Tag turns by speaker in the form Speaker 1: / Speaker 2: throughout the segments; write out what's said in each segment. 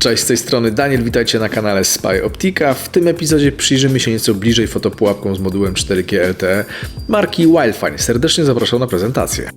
Speaker 1: Cześć, z tej strony Daniel, witajcie na kanale Spy Optica. W tym epizodzie przyjrzymy się nieco bliżej fotopułapkom z modułem 4G LTE marki Wildfine. Serdecznie zapraszam na prezentację.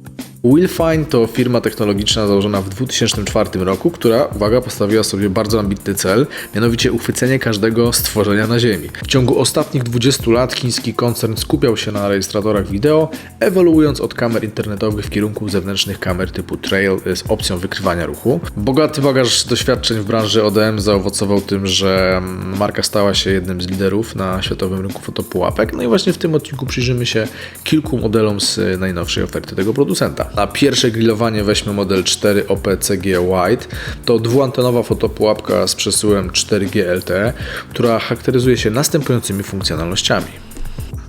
Speaker 1: Willfine to firma technologiczna założona w 2004 roku, która, uwaga, postawiła sobie bardzo ambitny cel, mianowicie uchwycenie każdego stworzenia na Ziemi. W ciągu ostatnich 20 lat chiński koncern skupiał się na rejestratorach wideo, ewoluując od kamer internetowych w kierunku zewnętrznych kamer typu trail z opcją wykrywania ruchu. Bogaty bagaż doświadczeń w branży ODM zaowocował tym, że marka stała się jednym z liderów na światowym rynku fotopułapek. No i właśnie w tym odcinku przyjrzymy się kilku modelom z najnowszej oferty tego producenta. Na pierwsze grillowanie weźmy model 4 OPCG White. To dwuantenowa fotopułapka z przesyłem 4G LTE, która charakteryzuje się następującymi funkcjonalnościami.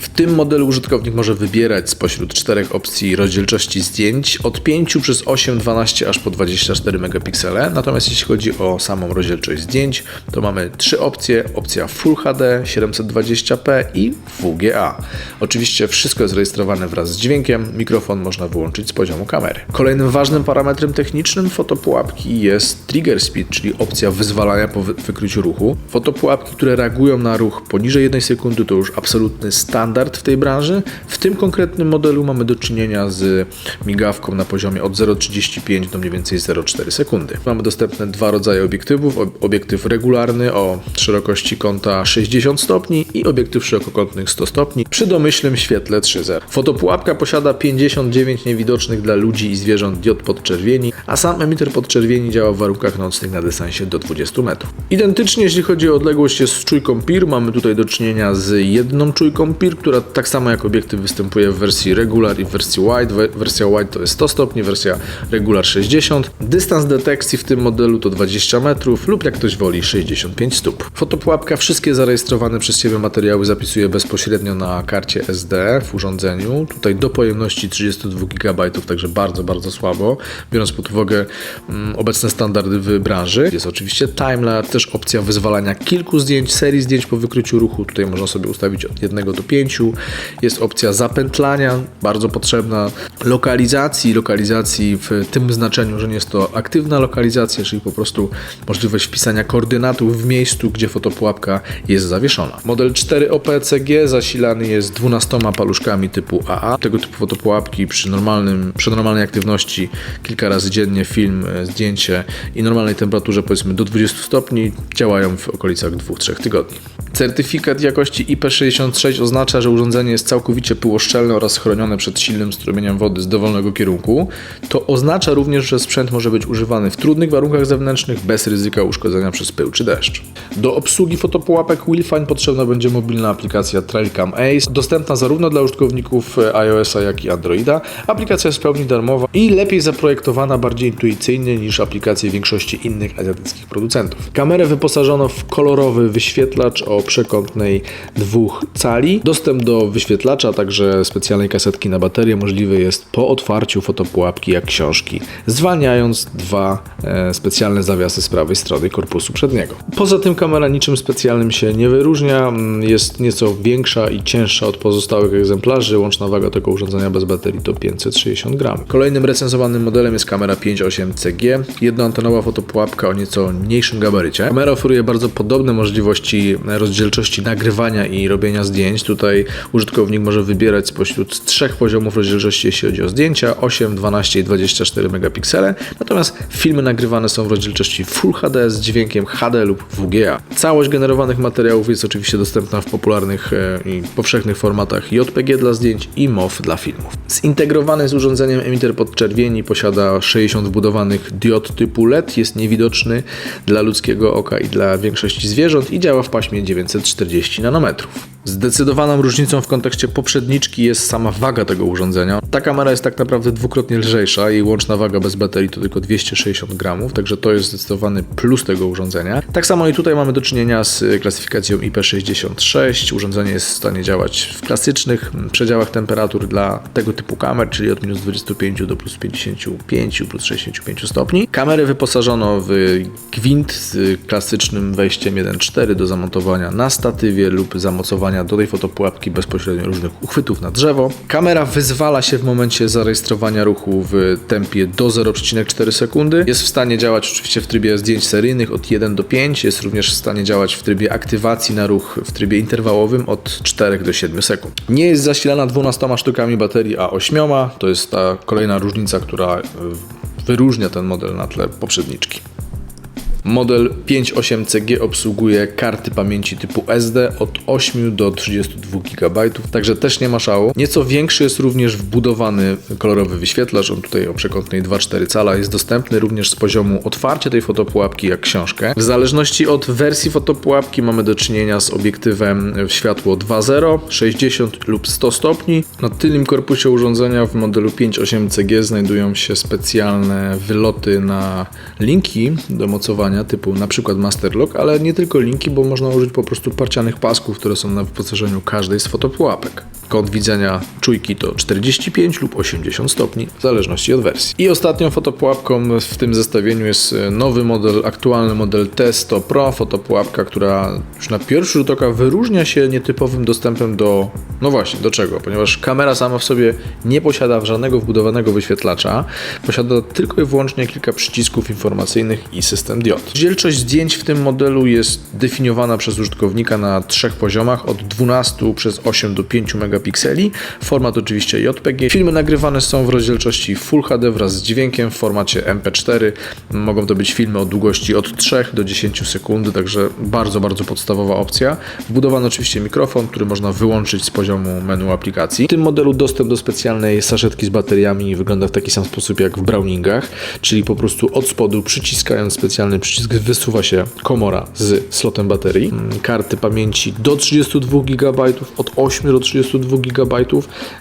Speaker 1: W tym modelu użytkownik może wybierać spośród czterech opcji rozdzielczości zdjęć od 5 przez 8, 12 aż po 24 megapiksele. Natomiast jeśli chodzi o samą rozdzielczość zdjęć, to mamy trzy opcje: opcja Full HD, 720p i VGA. Oczywiście wszystko jest rejestrowane wraz z dźwiękiem, mikrofon można wyłączyć z poziomu kamery. Kolejnym ważnym parametrem technicznym fotopułapki jest trigger speed, czyli opcja wyzwalania po wy- wykryciu ruchu. Fotopułapki, które reagują na ruch poniżej 1 sekundy to już absolutny standard w tej branży. W tym konkretnym modelu mamy do czynienia z migawką na poziomie od 0,35 do mniej więcej 0,4 sekundy. Mamy dostępne dwa rodzaje obiektywów. Ob- Obiektyw regularny o szerokości kąta 60 stopni i obiektyw szerokokątnych 100 stopni przy domyślnym świetle 3.0. Fotopułapka posiada 59 niewidocznych dla ludzi i zwierząt diod podczerwieni, a sam emiter podczerwieni działa w warunkach nocnych na dystansie do 20 metrów. Identycznie jeśli chodzi o odległość jest z czujką PIR, mamy tutaj do czynienia z jedną czujką PIR, która tak samo jak obiektyw występuje w wersji regular i w wersji wide. We- Wersja wide to jest 100 stopni, wersja regular 60. Dystans detekcji w tym modelu to 20 metrów lub jak ktoś woli 65 stóp. Fotopułapka wszystkie zarejestrowane przez Ciebie materiały zapisuje bezpośrednio na karcie SD w urządzeniu. Tutaj do pojemności 32 GB, także bardzo, bardzo słabo, biorąc pod uwagę mm, obecne standardy w branży. Jest oczywiście timelapse, też opcja wyzwalania kilku zdjęć, serii zdjęć po wykryciu ruchu. Tutaj można sobie ustawić od 1 do 5. Jest opcja zapętlania, bardzo potrzebna. Lokalizacji, lokalizacji w tym znaczeniu, że nie jest to aktywna lokalizacja, czyli po prostu możliwość wpisania koordynatów w miejscu, gdzie fotopułapka jest zawieszona. Model 4 OPCG zasilany jest 12 paluszkami typu AA. Tego typu fotopułapki przy, normalnym, przy normalnej aktywności kilka razy dziennie film, e, zdjęcie i normalnej temperaturze powiedzmy do 20 stopni działają w okolicach 2-3 tygodni. Certyfikat jakości IP66 oznacza, że urządzenie jest całkowicie pyłoszczelne oraz chronione przed silnym strumieniem wody z dowolnego kierunku. To oznacza również, że sprzęt może być używany w trudnych warunkach zewnętrznych bez ryzyka uszkodzenia przez pył czy deszcz. Do obsługi fotopułapek Willfine potrzebna będzie mobilna aplikacja Trailcam Ace, dostępna zarówno dla użytkowników e, iOS-a, jak i Androida. Aplikacja jest w pełni darmowa i lepiej zaprojektowana, bardziej intuicyjnie niż aplikacje większości innych azjatyckich producentów. Kamerę wyposażono w kolorowy wyświetlacz o przekątnej dwóch cali. Dostęp do wyświetlacza, a także specjalnej kasetki na baterię możliwy jest po otwarciu fotopułapki jak książki, zwalniając dwa e, specjalne zawiasy z prawej strony korpusu przedniego. Poza tym kamera niczym specjalnym się nie wyróżnia, jest nieco większa i cięższa od pozostałych egzemplarzy. Łączna waga tego urządzenia bez baterii to 560 gram. Kolejnym recenzowanym modelem jest kamera 5.8 CG, jednoantenowa fotopułapka o nieco mniejszym gabarycie. Kamera oferuje bardzo podobne możliwości rozdzielczości nagrywania i robienia zdjęć. Tutaj użytkownik może wybierać spośród trzech poziomów rozdzielczości, jeśli chodzi o zdjęcia 8, 12 i 24 megapiksele. Natomiast filmy nagrywane są w rozdzielczości Full HD z dźwiękiem HD lub WGA. Całość generowanych materiałów jest oczywiście dostępna w popularnych e, i powszechnych formatach JPG dla zdjęć i MOV dla filmów. Zintegrowany z urządzeniem emiter podczerwieni posiada 60 wbudowanych diod typu LED, jest niewidoczny dla ludzkiego oka i dla większości zwierząt i działa w paśmie 940 nanometrów. Zdecydowaną różnicą w kontekście poprzedniczki jest sama waga tego urządzenia. Ta kamera jest tak naprawdę dwukrotnie lżejsza, jej łączna waga bez baterii to tylko 260 gramów, także to jest zdecydowany plus tego urządzenia. Tak samo i tutaj mamy do czynienia z klasyfikacją IP66. Urządzenie jest w stanie działać w klasycznych przedziałach temperatur dla tego typu kamer, czyli od minus 25 do plus 55, plus 65 stopni. Kamery wyposażono w gwint z klasycznym wejściem 1.4 do zamontowania na statywie lub zamocowania do tej fotopułapki bezpośrednio różnych uchwytów na drzewo. Kamera wyzwala się w momencie zarejestrowania ruchu w tempie do 0,4 sekundy. Jest w stanie działać oczywiście w trybie zdjęć seryjnych od 1 do 5. Jest również w stanie działać w trybie aktywacji na ruch w trybie interwałowym od 4 do 7 sekund. Nie jest zasilana 12 sztukami baterii, a 8. To jest ta kolejna różnica, która y, wyróżnia ten model na tle poprzedniczki. Model 5.8CG obsługuje karty pamięci typu SD od 8 do 32 GB, także też nie ma szału. Nieco większy jest również wbudowany kolorowy wyświetlacz, on tutaj o przekątnej 2,4 cala jest dostępny również z poziomu otwarcia tej fotopułapki jak książkę. W zależności od wersji fotopułapki mamy do czynienia z obiektywem w światło 2.0, 60 lub 100 stopni. Na tylnym korpusie urządzenia w modelu 5.8CG znajdują się specjalne wyloty na linki do mocowania typu na przykład Masterlock, ale nie tylko linki, bo można użyć po prostu parcianych pasków, które są na wyposażeniu każdej z fotopułapek. Kąt widzenia czujki to 45 lub 80 stopni, w zależności od wersji. I ostatnią fotopułapką w tym zestawieniu jest nowy model, aktualny model T100 Pro, fotopułapka, która już na pierwszy rzut oka wyróżnia się nietypowym dostępem do, no właśnie, do czego? Ponieważ kamera sama w sobie nie posiada żadnego wbudowanego wyświetlacza, posiada tylko i wyłącznie kilka przycisków informacyjnych i system diod. Rozdzielczość zdjęć w tym modelu jest definiowana przez użytkownika na trzech poziomach, od 12 przez 8 do 5 megapikseli. Format oczywiście JPG. Filmy nagrywane są w rozdzielczości Full HD wraz z dźwiękiem w formacie MP4. Mogą to być filmy o długości od 3 do 10 sekund, także bardzo, bardzo podstawowa opcja. Wbudowany oczywiście mikrofon, który można wyłączyć z poziomu menu aplikacji. W tym modelu dostęp do specjalnej saszetki z bateriami wygląda w taki sam sposób jak w Browningach, czyli po prostu od spodu przyciskając specjalny przycisk wysuwa się komora z slotem baterii. Karty pamięci do 32 GB, od 8 do 32 GB.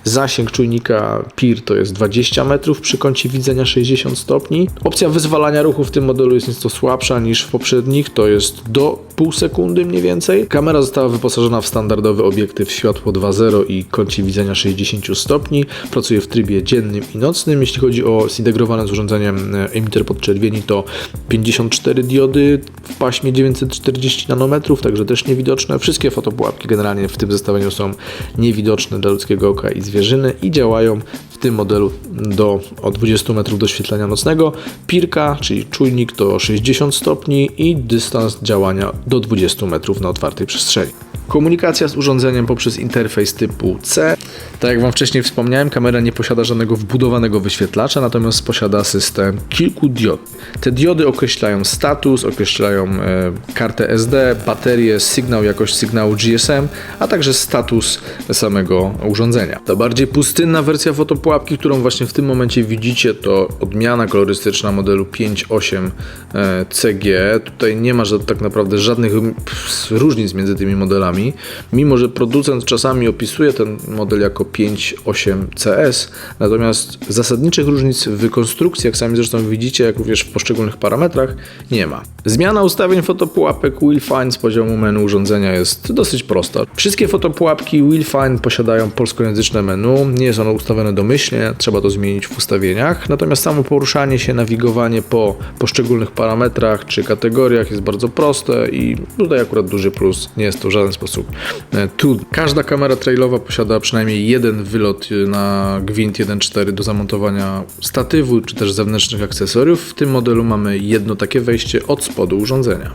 Speaker 1: Zasięg czujnika PIR to jest 20 metrów przy kącie widzenia 60 stopni. Opcja wyzwalania ruchu w tym modelu jest nieco słabsza niż w poprzednich, to jest do pół sekundy mniej więcej. Kamera została wyposażona w standardowy obiektyw światło 2.0 i kącie widzenia 60 stopni. Pracuje w trybie dziennym i nocnym. Jeśli chodzi o zintegrowane z urządzeniem e, emitter podczerwieni, to 54 diody w paśmie 940 nanometrów, także też niewidoczne. Wszystkie fotopułapki generalnie w tym zestawieniu są niewidoczne dla ludzkiego oka i zwierzyny i działają w tym modelu do o 20 metrów doświetlenia nocnego. Pirka, czyli czujnik to 60 stopni i dystans działania do 20 metrów na otwartej przestrzeni. Komunikacja z urządzeniem poprzez interfejs typu C. Tak jak Wam wcześniej wspomniałem, kamera nie posiada żadnego wbudowanego wyświetlacza, natomiast posiada system kilku diod. Te diody określają status, określają e, kartę SD, baterię, sygnał, jakość sygnału GSM, a także status samego urządzenia. Ta bardziej pustynna wersja fotopułapki, którą właśnie w tym momencie widzicie, to odmiana kolorystyczna modelu 5.8 e, CG. Tutaj nie ma tak naprawdę żadnych różnic między tymi modelami mimo że producent czasami opisuje ten model jako 5.8 CS, natomiast zasadniczych różnic w konstrukcji, jak sami zresztą widzicie, jak również w poszczególnych parametrach, nie ma. Zmiana ustawień fotopułapek Will Find z poziomu menu urządzenia jest dosyć prosta. Wszystkie fotopułapki Will Find posiadają polskojęzyczne menu, nie jest ono ustawione domyślnie, trzeba to zmienić w ustawieniach, natomiast samo poruszanie się, nawigowanie po poszczególnych parametrach czy kategoriach jest bardzo proste i tutaj akurat duży plus, nie jest to w żaden sposób sposób e, trudny. Każda kamera trailowa posiada przynajmniej jeden wylot na gwint 1.4 do zamontowania statywu czy też zewnętrznych akcesoriów. W tym modelu mamy jedno takie wejście od spodu urządzenia.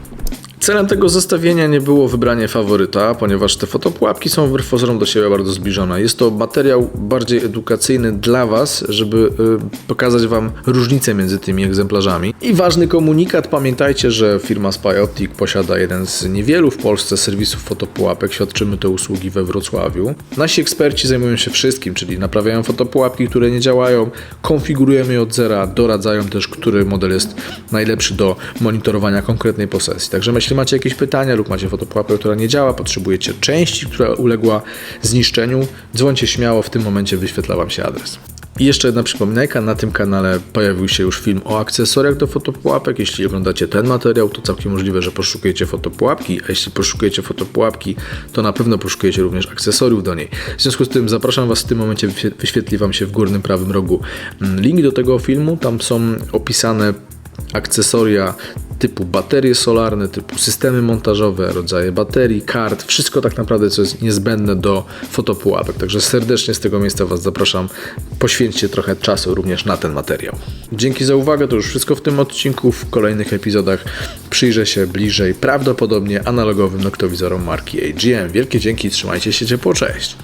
Speaker 1: Celem tego zestawienia nie było wybranie faworyta, ponieważ te fotopułapki są wbrew pozorom do siebie bardzo zbliżone. Jest to materiał bardziej edukacyjny dla Was, żeby y, pokazać Wam różnicę między tymi egzemplarzami. I ważny komunikat, pamiętajcie, że firma SpyOptic posiada jeden z niewielu w Polsce serwisów fotopułapek. Świadczymy te usługi we Wrocławiu. Nasi eksperci zajmują się wszystkim, czyli naprawiają fotopułapki, które nie działają, konfigurujemy je od zera, doradzają też, który model jest najlepszy do monitorowania konkretnej posesji. Także myślę, macie jakieś pytania lub macie fotopułapkę, która nie działa, potrzebujecie części, która uległa zniszczeniu, dzwońcie śmiało, w tym momencie wyświetla Wam się adres. I jeszcze jedna przypominajka, na tym kanale pojawił się już film o akcesoriach do fotopułapek. Jeśli oglądacie ten materiał, to całkiem możliwe, że poszukujecie fotopułapki, a jeśli poszukujecie fotopułapki, to na pewno poszukujecie również akcesoriów do niej. W związku z tym zapraszam Was w tym momencie, wyświetli Wam się w górnym prawym rogu mm, link do tego filmu. Tam są opisane akcesoria typu baterie solarne, typu systemy montażowe, rodzaje baterii, kart, wszystko tak naprawdę, co jest niezbędne do fotopułapek. Także serdecznie z tego miejsca Was zapraszam. Poświęćcie trochę czasu również na ten materiał. Dzięki za uwagę, to już wszystko w tym odcinku. W kolejnych epizodach przyjrzę się bliżej prawdopodobnie analogowym noktowizorom marki AGM. Wielkie dzięki, trzymajcie się ciepło, cześć!